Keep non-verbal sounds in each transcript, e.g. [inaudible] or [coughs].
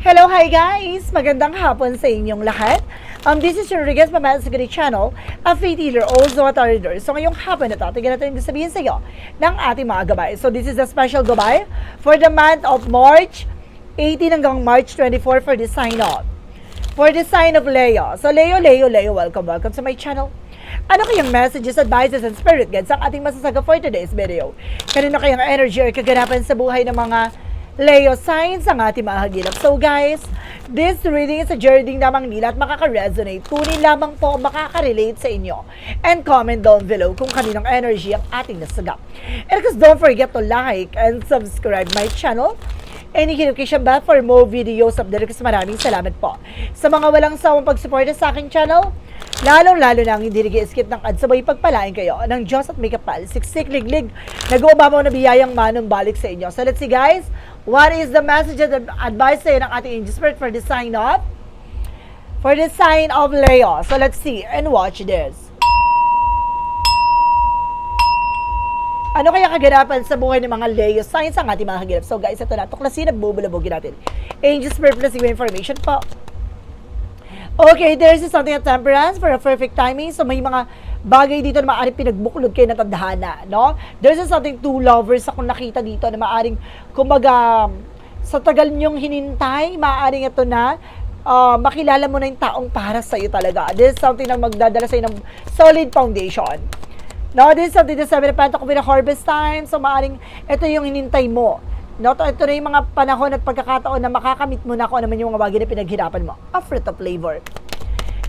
Hello, hi guys! Magandang hapon sa inyong lahat. Um, this is your Rodriguez Mamaya Grid Channel, a faith healer, also a tarot reader. So ngayong hapon na to, tignan natin yung sabihin sa iyo ng ating mga gabay. So this is a special gabay for the month of March 18 hanggang March 24 for the sign off. For the sign of Leo. So Leo, Leo, Leo, welcome, welcome sa my channel. Ano kayang messages, advices, and spirit guides ang ating masasaga for today's video? Kanino kayang energy or kaganapan sa buhay ng mga Leo signs ang ating mahagilap. So guys, this reading is a journey lamang nila at makaka-resonate. Kunin lamang po makaka-relate sa inyo. And comment down below kung kaninong energy ang ating nasagap. And because don't forget to like and subscribe my channel and notification bell for more videos updated kasi maraming salamat po. Sa mga walang sawang pagsuporta sa aking channel, lalong-lalo na ang hindi nag-skip ng ads, sabay pagpalain kayo ng Diyos at may kapal, siksik, liglig, nag-uubabaw na biyayang manong balik sa inyo. So let's see guys, what is the message and advice sa'yo ng ating spirit for the sign of? For the sign of Leo. So let's see and watch this. Ano kaya kaganapan sa buhay ng mga Leo signs ang ating mga kagilap? So guys, ito na. Tuklasin at bubulabugin natin. Angel Spirit plus information po. Okay, there is something at temperance for a perfect timing. So may mga bagay dito na maaaring pinagbuklod kayo na tadhana, no? There's something two lovers akong nakita dito na maaaring, kumbaga, sa tagal niyong hinintay, maaaring ito na, uh, makilala mo na yung taong para sa'yo talaga. This is something na magdadala sa'yo ng solid foundation. No, this is something the seven of pentacles with a harvest time. So, maaring ito yung hinintay mo. No, ito, ito na yung mga panahon at pagkakataon na makakamit mo na kung ano man yung mga bagay na pinaghirapan mo. A fruit of flavor.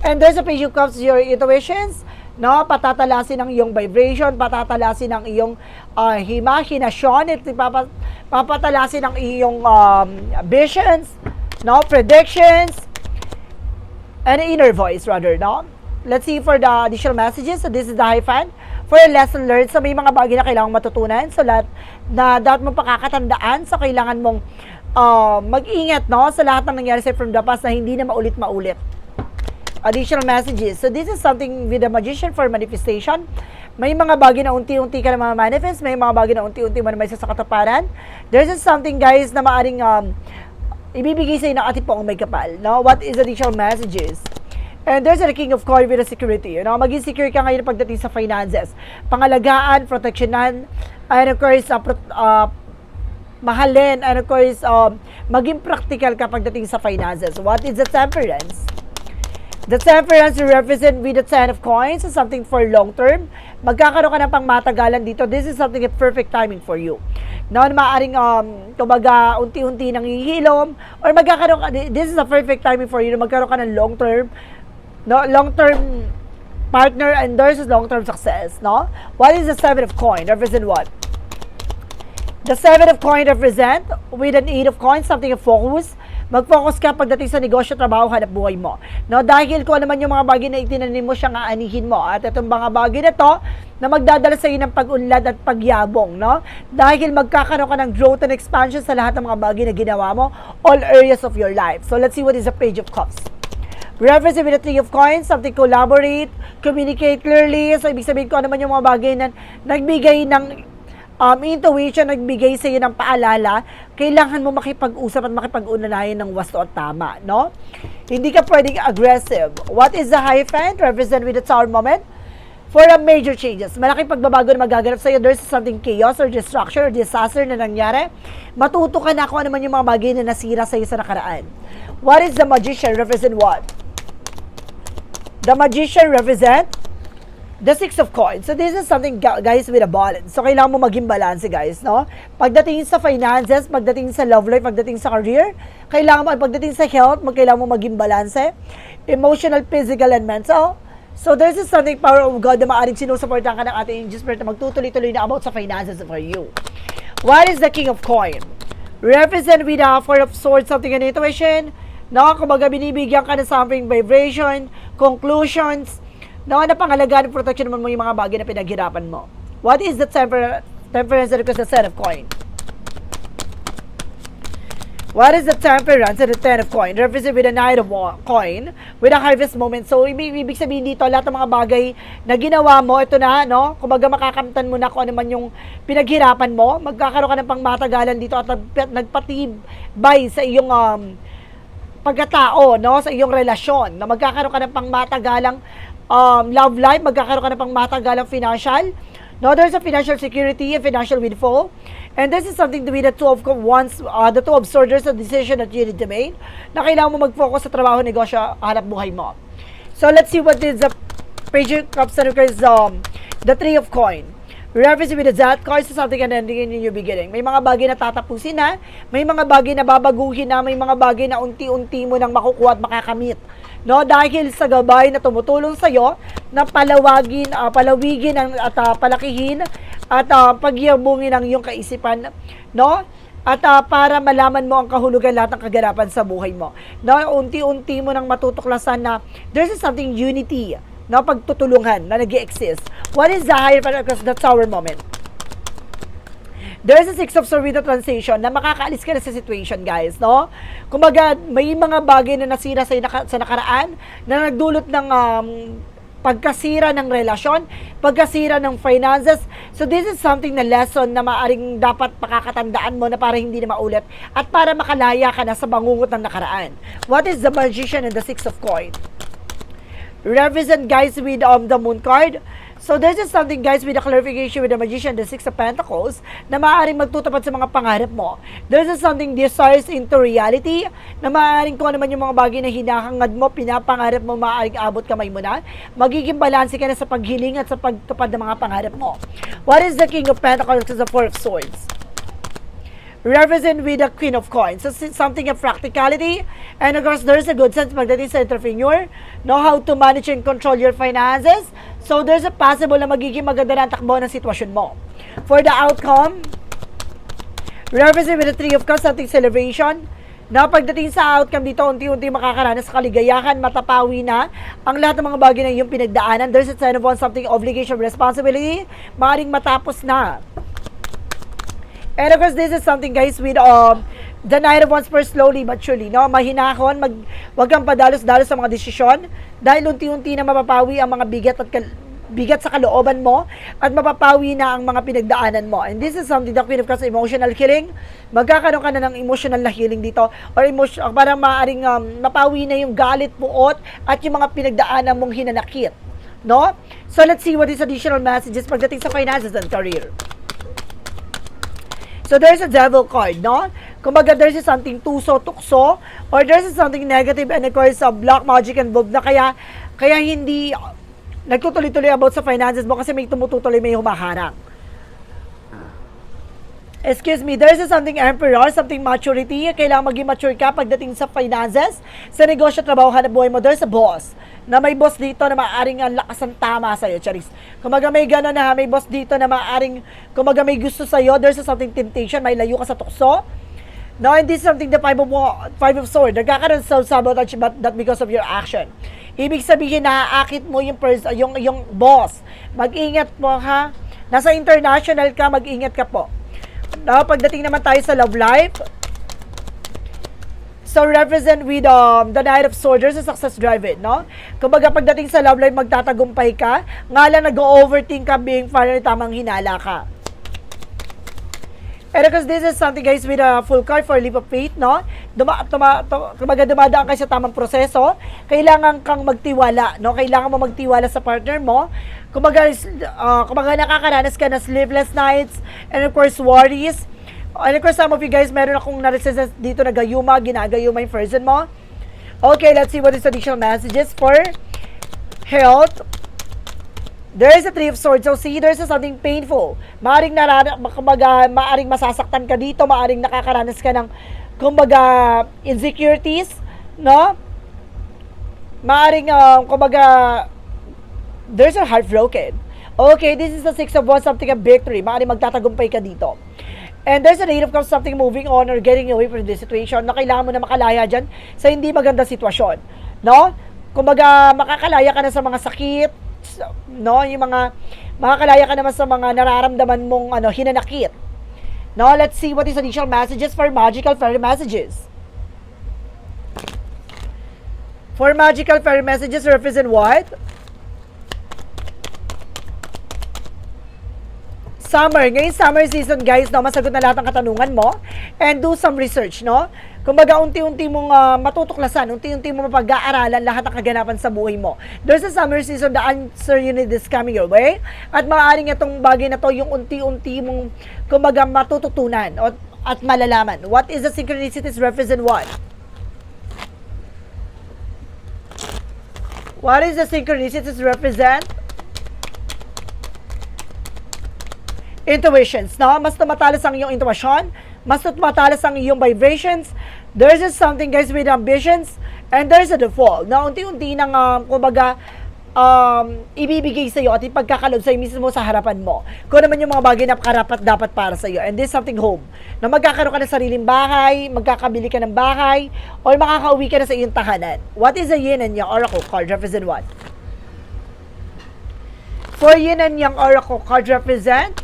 And there's a page of cups, your intuitions, no, patatalasin ang iyong vibration, patatalasin ang iyong uh, imagination, at papa, papatalasin ang iyong um, visions, no, predictions, and inner voice rather, no? Let's see for the additional messages. So this is the high fan for a lesson learned. So may mga bagay na kailangang matutunan. So lahat na dapat mo pakakatandaan. So kailangan mong uh, mag-ingat no sa lahat ng nangyari sa'yo from the past na hindi na maulit-maulit. Additional messages. So this is something with the magician for manifestation. May mga bagay na unti-unti ka na manifest. May mga bagay na unti-unti mo na may sa katuparan. There's just something guys na maaring um, ibibigay sa'yo ng ating poong may kapal. No? What is additional messages? And there's a king of coin with a security. You know, maging secure ka ngayon pagdating sa finances. Pangalagaan, proteksyonan, and of course, uh, pro- uh, mahalin, and of course, um, maging practical ka pagdating sa finances. What is the temperance? The temperance represent with the ten of coins is something for long term. Magkakaroon ka ng pangmatagalan dito. This is something a perfect timing for you. Na maaaring um, kumbaga unti-unti nang hihilom or magkakaroon ka, this is a perfect timing for you na magkaroon ka ng long term no long-term partner and there's long-term success, no? What is the seven of coin? Represent what? The seven of coin represent with an eight of coin, something of focus. Mag-focus ka pagdating sa negosyo, trabaho, hanap buhay mo. No, dahil kung ano man yung mga bagay na itinanim mo siyang aanihin mo. At itong mga bagay na to, na magdadala sa iyo ng pag-unlad at pagyabong, no? Dahil magkakaroon ka ng growth and expansion sa lahat ng mga bagay na ginawa mo, all areas of your life. So let's see what is the page of cups. Reference with the three of coins, something collaborate, communicate clearly. So, ibig sabihin ko naman yung mga bagay na nagbigay ng um, intuition, nagbigay sa iyo ng paalala, kailangan mo makipag-usap at makipag-unanayan ng wasto at tama, no? Hindi ka pwedeng aggressive. What is the hyphen? Represent with the tower moment? For a major changes, malaking pagbabago na magaganap sa iyo, there's something chaos or destruction or disaster na nangyari, matuto ka na kung ano man yung mga bagay na nasira sa iyo sa nakaraan. What is the magician? Represent what? The magician represent the six of coins. So this is something guys with a balance. So kailangan mo maging balance guys, no? Pagdating sa finances, pagdating sa love life, pagdating sa career, kailangan mo pagdating sa health, magkailangan mo maging balance. Emotional, physical, and mental. So there's is something power of God na maaaring sinusuportahan ka ng ating angel spirit na magtutuloy-tuloy na about sa finances for you. What is the king of coin? Represent with the four of swords, something an intuition, no? Kumbaga binibigyan ka ng something vibration, conclusions, no? Na pangalagaan at protection naman mo yung mga bagay na pinaghirapan mo. What is the temper temperance that the set of coin? What is the temperance and the ten of coin? Represent with a nine of coin with a harvest moment. So, ibig, ibig sabihin dito, lahat ng mga bagay na ginawa mo, ito na, no? Kumbaga makakamtan mo na kung ano man yung pinaghirapan mo. Magkakaroon ka ng pangmatagalan dito at nagpatibay sa iyong um, pagkatao, no, sa iyong relasyon, na magkakaroon ka ng pangmatagalang um, love life, magkakaroon ka ng pangmatagalang financial, no, there's a financial security, a financial windfall, and this is something to be the two of once, uh, the two of swords, there's a decision that you need to make, na kailangan mo mag-focus sa trabaho, negosyo, hanap buhay mo. So, let's see what is the Page of Cups and um, the Three of Coin. Reference with Zat coin is something and ending in your beginning. May mga bagay na tatapusin na, may mga bagay na babaguhin na, may mga bagay na unti-unti mo nang makukuha at makakamit. No, dahil sa gabay na tumutulong sa iyo na palawagin, ah, palawigin ang at ah, palakihin at uh, pagyabungin ang iyong kaisipan, no? At ah, para malaman mo ang kahulugan lahat ng kaganapan sa buhay mo. No, unti-unti mo nang matutuklasan na there's something unity na pagtutulungan na nag exist What is the higher power? Because that's our moment. There's a six of the transition na makakaalis ka na sa situation, guys, no? Kumbaga, may mga bagay na nasira sa, naka, sa nakaraan na nagdulot ng um, pagkasira ng relasyon, pagkasira ng finances. So this is something na lesson na maaring dapat pakakatandaan mo na para hindi na maulit at para makalaya ka na sa bangungot ng nakaraan. What is the magician and the six of coin? Represent guys with um, the moon card. So there's just something guys with the clarification with the magician, the six of pentacles, na maaaring magtutupad sa mga pangarap mo. There's just something desires into reality, na maaaring kung ano man yung mga bagay na hinahangad mo, pinapangarap mo, maaaring abot kamay mo na. Magiging balanse ka na sa paghiling at sa pagtupad ng mga pangarap mo. What is the king of pentacles and the four of swords? Represent with the Queen of Coins. So, something of practicality. And of course, there's a good sense pagdating sa entrepreneur. Know how to manage and control your finances. So, there's a possible na magiging maganda na takbo ng sitwasyon mo. For the outcome, represent with the Three of Cups, something celebration. Na pagdating sa outcome dito, unti-unti makakaranas sa kaligayahan, matapawi na ang lahat ng mga bagay na iyong pinagdaanan. There's a sign of one, something obligation, responsibility. Maaring matapos na And of this is something guys with um, the Nine of Wands per slowly but surely, no? Mahinahon, mag, wag kang padalos-dalos sa mga desisyon dahil unti-unti na mapapawi ang mga bigat at bigat sa kalooban mo at mapapawi na ang mga pinagdaanan mo. And this is something that Queen of Cups emotional healing. Magkakaroon ka na ng emotional na healing dito or emotion, parang maaring um, mapawi na yung galit, puot at yung mga pinagdaanan mong hinanakit. No? So let's see what is additional messages pagdating sa finances and career. So there's a devil card, no? Kumbaga there's something tuso, tukso, or there's something negative and of course uh, black magic involved na kaya kaya hindi nagtutuloy-tuloy about sa finances mo kasi may tumutuloy, may humaharang. Excuse me, there's something emperor, something maturity. Kailangan maging mature ka pagdating sa finances. Sa negosyo, trabaho, hanap buhay mo, there's a boss na may boss dito na maaaring ang lakas ng tama sa'yo, Charis. Kumaga may gano'n na, may boss dito na maaaring, kumaga may gusto sa'yo, there's a something temptation, may layo ka sa tukso. No, and this is something the five of, five of sword. Nagkakaroon sa sabotage but that because of your action. Ibig sabihin na aakit mo yung, pers- yung, yung boss. Mag-ingat po ha. Nasa international ka, mag-ingat ka po. No, pagdating naman tayo sa love life, So, represent with um, the Knight of Swords, there's a success drive it, no? Kumbaga, pagdating sa love life, magtatagumpay ka, nga lang nag-overthink ka, being finally tamang hinala ka. And because this is something guys with a full card for leap of faith, no? Duma, tuma, kumbaga dumadaan ka sa tamang proseso, kailangan kang magtiwala, no? Kailangan mo magtiwala sa partner mo. Kumbaga, uh, kumbaga nakakaranas ka na sleepless nights, and of course, worries, And of course, some of you guys, meron akong na-resistance dito na gayuma, ginagayuma yung person mo. Okay, let's see what is additional messages for health. There is a three of swords. So, see, there's something painful. Maaring narana, kumbaga, maaring masasaktan ka dito, maaring nakakaranas ka ng, kumbaga, insecurities, no? Maaring, uh, kumbaga, there's a heartbroken. Okay, this is the six of wands, something of victory. Maaring magtatagumpay ka dito. And there's a need of something moving on or getting away from this situation na kailangan mo na makalaya dyan sa hindi magandang sitwasyon. No? Kumbaga, makakalaya ka na sa mga sakit, no? Yung mga, makakalaya ka naman sa mga nararamdaman mong ano, hinanakit. No? Let's see what is additional messages for magical fairy messages. For magical fairy messages represent what? Summer. Ngayon, summer season, guys, no, masagot na lahat ng katanungan mo and do some research, no? Kumbaga, unti-unti mong ah, matutuklasan, unti-unti mong mapag-aaralan lahat ng kaganapan sa buhay mo. There's a summer season, the answer you need is coming your way. At maaaring itong bagay na to, yung unti-unti mong, kumbaga, matututunan at, at malalaman. What is the synchronicities represent what? What is the synchronicities represent? Intuitions, no? Mas tumatalas ang iyong intuition, mas tumatalas ang iyong vibrations. There's just something, guys, with ambitions, and there's a default. Na unti-unti nang, um, kumbaga, um, ibibigay sa iyo at ipagkakalob sa iyo mismo sa harapan mo. Kung naman yung mga bagay na karapat dapat para sa iyo. And this something home. Na magkakaroon ka ng sariling bahay, magkakabili ka ng bahay, or makakauwi ka na sa iyong tahanan. What is the yin and yang oracle card? Represent what? For yin and yang oracle card represent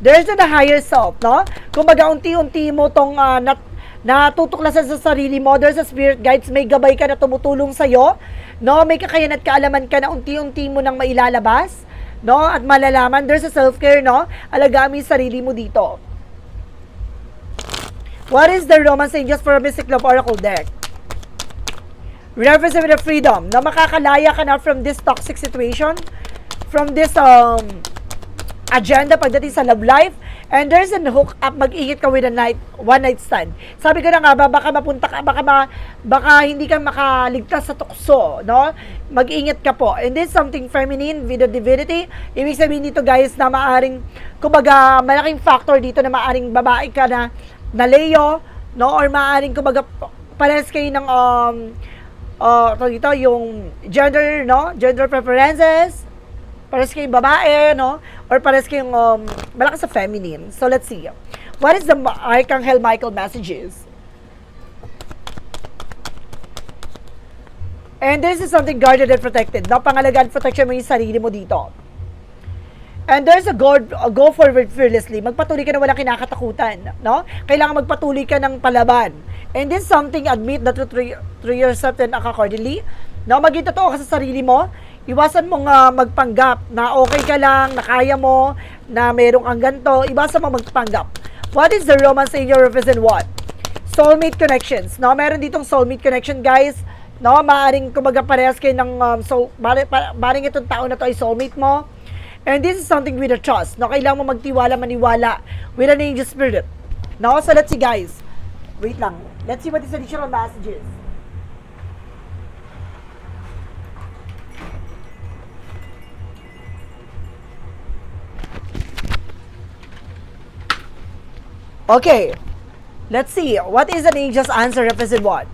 there's the higher self, no? Kumbaga, unti-unti mo tong ah, nat natutuklasan sa sarili mo, there's a spirit guides, may gabay ka na tumutulong sa'yo, no? May kakayan at kaalaman ka na unti-unti mo nang mailalabas, no? At malalaman, there's a self-care, no? Alagaan mo yung sarili mo dito. What is the Romance Angels for a Mystic Love Oracle deck? Represent with the freedom, na makakalaya ka na from this toxic situation, from this um, agenda pagdating sa love life. And there's an hook up, mag-ingat ka with a night, one night stand. Sabi ko na nga ba, baka mapunta ka, baka, ma, baka hindi ka makaligtas sa tukso, no? Mag-ingat ka po. And this is something feminine with the divinity. Ibig sabihin dito guys na maaring, kumbaga, malaking factor dito na maaring babae ka na, na Leo, no? Or maaring, kumbaga, parehas kayo ng, um, uh, dito, yung gender, no? Gender preferences, Pares kayong babae, no? Or pares kayong um, malakas sa feminine. So, let's see. What is the Archangel Michael messages? And this is something guarded and protected. No? Pangalagaan, protection mo yung sarili mo dito. And there's a go, a go forward fearlessly. Magpatuloy ka na walang kinakatakutan. No? Kailangan magpatuloy ka ng palaban. And this is something, admit that to through yourself and accordingly. No? Maging totoo ka sa sarili mo. Iwasan mo nga magpanggap na okay ka lang, na kaya mo, na merong kang ganito. Iwasan mo magpanggap. What is the romance in your represent what? Soulmate connections. No? Meron ditong soulmate connection, guys. No, maaring kumbaga parehas kayo ng um, so maaring itong tao na to ay soulmate mo. And this is something with a trust. No, kailangan mo magtiwala, maniwala with an angel spirit. No, so let's see guys. Wait lang. Let's see what is additional messages. Okay. Let's see. What is an angel's answer represent what?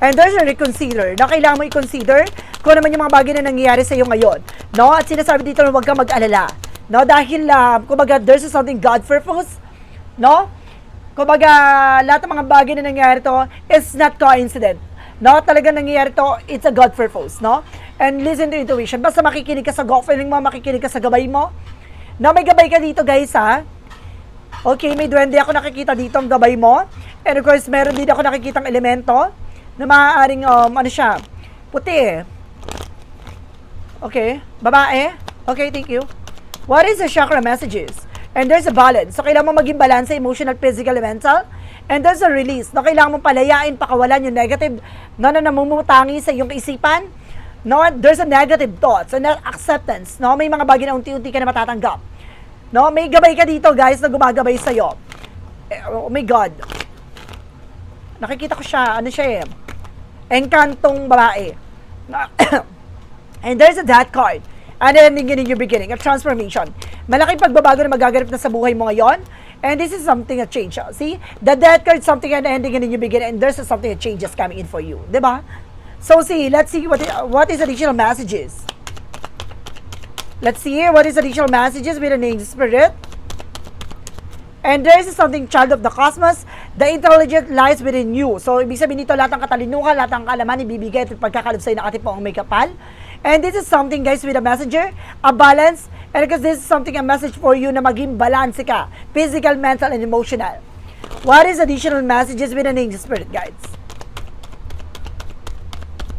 And there's a reconsider na kailangan mo i-consider kung naman yung mga bagay na nangyayari sa iyo ngayon. No? At sinasabi dito na huwag kang mag-alala. No? Dahil, uh, kumbaga, there's something God purpose. No? Kumbaga, lahat ng mga bagay na nangyayari to is not coincident. No? Talaga nangyayari to, it's a God purpose. No? And listen to intuition. Basta makikinig ka sa gut feeling mo, makikinig ka sa gabay mo. No? May gabay ka dito, guys, ha? Okay, may duwende ako nakikita dito ang gabay mo. And of course, meron din ako nakikitang elemento na maaaring, um, ano siya, puti. Okay, babae. Okay, thank you. What is the chakra messages? And there's a balance. So, kailangan mo maging balance sa emotional, physical, and mental. And there's a release. No, kailangan mo palayain, pakawalan yung negative no, na namumutangi sa iyong isipan. No, there's a negative thoughts and acceptance. No, may mga bagay na unti-unti ka na matatanggap. No, may gabay ka dito, guys, na gumagabay sa iyo. Oh my God. Nakikita ko siya, ano siya eh, enkantong babae. [coughs] And there's a that card. An ending in your beginning, a transformation. Malaking pagbabago na magaganap na sa buhay mo ngayon. And this is something that change. See? The death card, something an ending in your beginning, and there's something that changes coming in for you. 'Di ba? So see, let's see what what is additional messages. Let's see here, what is additional messages with an angel spirit? And there is something child of the cosmos, the intelligent lies within you. So, ibig sabihin nito, lahat ng katalinuhan, lahat ng kaalaman, ibibigay at pagkakalab sa'yo ng ating pong may kapal. And this is something, guys, with a messenger, a balance, and because this is something, a message for you na maging balance ka, physical, mental, and emotional. What is additional messages with an angel spirit guides?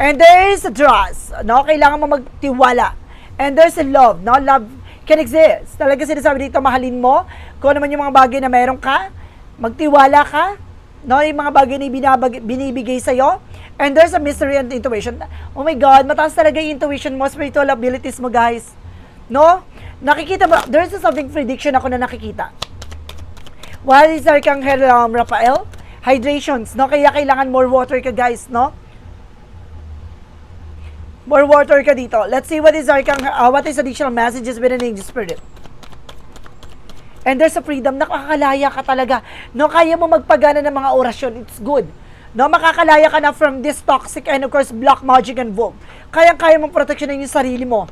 And there is a trust, no? Kailangan mo magtiwala. And there's a love, no? Love can exist. Talaga sinasabi dito, mahalin mo. Kung ano man yung mga bagay na meron ka, magtiwala ka, No, yung mga bagay na binabag, binibigay sa'yo. And there's a mystery and intuition. Oh my God, mataas talaga yung intuition mo, spiritual abilities mo, guys. No? Nakikita mo, there's a something prediction ako na nakikita. What is Archangel um, Raphael? Hydrations, no? Kaya kailangan more water ka, guys, no? More water ka dito. Let's see what is Archangel, uh, what is additional messages with an angel spirit. And there's a freedom, nakakalaya ka talaga. No, kaya mo magpagana ng mga orasyon. It's good. No, makakalaya ka na from this toxic and of course black magic and vogue. Kaya-kaya mong proteksyonin yung sarili mo.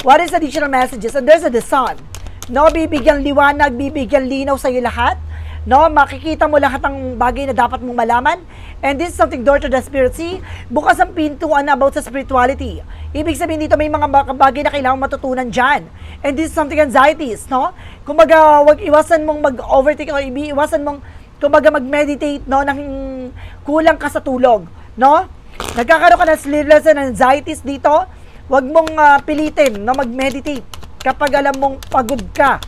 What is additional messages? And there's a the sun. No, bibigyan liwanag, bibigyan linaw sa iyo lahat. No, makikita mo lahat ng bagay na dapat mong malaman. And this is something door to the spirit. See, bukas ang pintuan about sa spirituality. Ibig sabihin dito may mga ba- bagay na kailangang matutunan dyan. And this is something anxieties, no? Kumbaga, wag iwasan mong mag-overtake o iwasan mong kumbaga mag-meditate, no, nang kulang ka sa tulog, no? Nagkakaroon ka ng sleepless and anxieties dito, wag mong ah, pilitin, no, mag-meditate kapag alam mong pagod ka.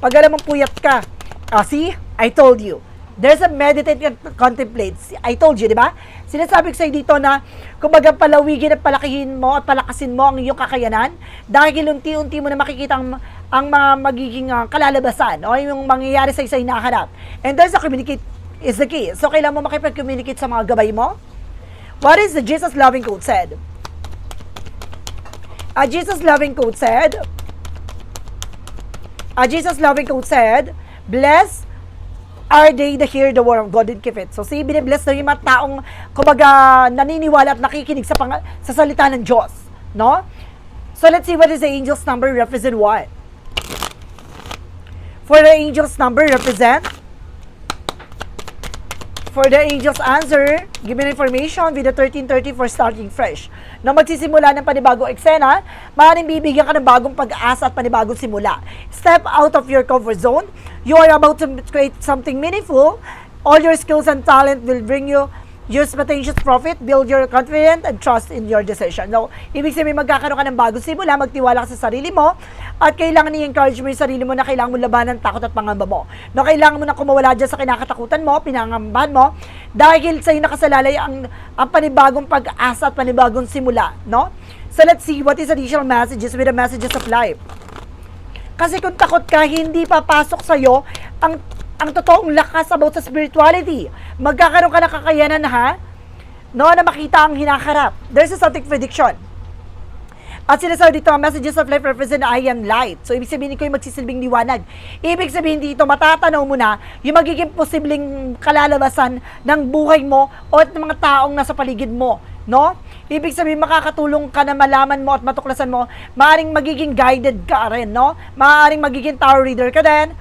Pag alam mong puyat ka. Ah, see? I told you. There's a meditate and contemplate. I told you, di ba? Sinasabi ko sa'yo dito na, kumbaga palawigin at palakihin mo at palakasin mo ang iyong kakayanan dahil unti-unti mo na makikita ang, ang mga magiging ah, kalalabasan o yung mangyayari sa isa hinahanap. And there's a communicate is the key. So, kailangan mo makipag-communicate sa mga gabay mo. What is the Jesus loving code said? A Jesus loving code said, a Jesus loving code said, Bless are they that hear the word of God and keep it. So, si binibless na yung mga taong, kumbaga, naniniwala at nakikinig sa, pang, sa salita ng Diyos. No? So, let's see what is the angel's number represent what? For the angel's number represent For the angel's answer, give me the information with the 1330 for starting fresh. Na magsisimula ng panibagong eksena, maaaring bibigyan ka ng bagong pag-asa at panibagong simula. Step out of your comfort zone. You are about to create something meaningful. All your skills and talent will bring you your spontaneous profit, build your confidence and trust in your decision. No, ibig sabihin magkakaroon ka ng bagong simula, magtiwala ka sa sarili mo, at kailangan i-encourage mo yung sarili mo na kailangan mo labanan takot at pangamba mo. No, kailangan mo na kumawala dyan sa kinakatakutan mo, pinangambahan mo, dahil sa'yo nakasalalay ang, ang panibagong pag-asa at panibagong simula. No? So let's see what is additional messages with the messages of life. Kasi kung takot ka, hindi papasok sa'yo ang ang totoong lakas about sa spirituality. Magkakaroon ka ng kakayanan ha, no, na makita ang hinaharap. There's a something prediction. At sinasabi dito, ang messages of life represent I am light. So, ibig sabihin ko yung magsisilbing liwanag. Ibig sabihin dito, matatanaw mo na yung magiging posibleng kalalabasan ng buhay mo o at ng mga taong nasa paligid mo. No? Ibig sabihin, makakatulong ka na malaman mo at matuklasan mo, maaring magiging guided ka rin, no? Maaring magiging tower reader ka din,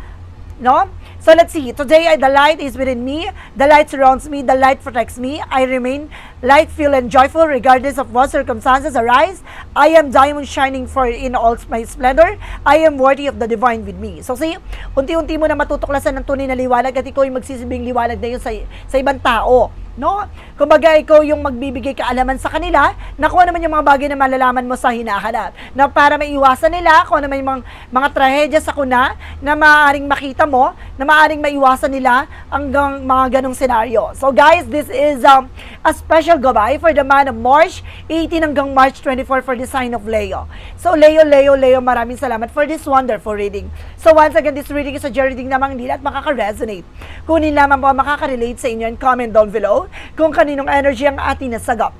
no? So let's see. Today, I, the light is within me. The light surrounds me. The light protects me. I remain light, feel, and joyful regardless of what circumstances arise. I am diamond shining for in all my splendor. I am worthy of the divine with me. So see, unti-unti mo na matutuklasan ng tunay na liwanag at ikaw yung magsisibing liwanag na yun sa, sa ibang tao. No? Kumbaga, ikaw yung magbibigay kaalaman sa kanila na kung ano naman yung mga bagay na malalaman mo sa hinahanap. Na para maiwasan nila kung ano yung mga, mga trahedya sa kuna na maaaring makita mo, na maaaring maiwasan nila hanggang mga ganong senaryo. So guys, this is um, a special gabay for the man of March 18 hanggang March 24 for the sign of Leo. So Leo, Leo, Leo, maraming salamat for this wonderful reading. So once again, this reading is a reading namang hindi at makaka-resonate. Kunin lamang po makaka-relate sa inyo and comment down below kung kaninong energy ang ating nasagap.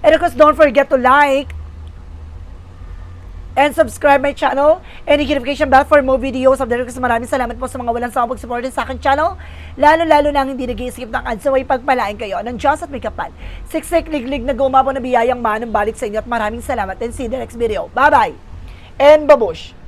And of course, don't forget to like and subscribe my channel and the notification bell for more videos of the request. Maraming salamat po sa mga walang sawang pag-support sa akin channel. Lalo-lalo na hindi nag-i-skip ng ads. So, ay pagpalain kayo ng Diyos at may kapal. Siksik, liglig na gumapo na biyayang manong balik sa inyo at maraming salamat and see the next video. Bye-bye! And babush!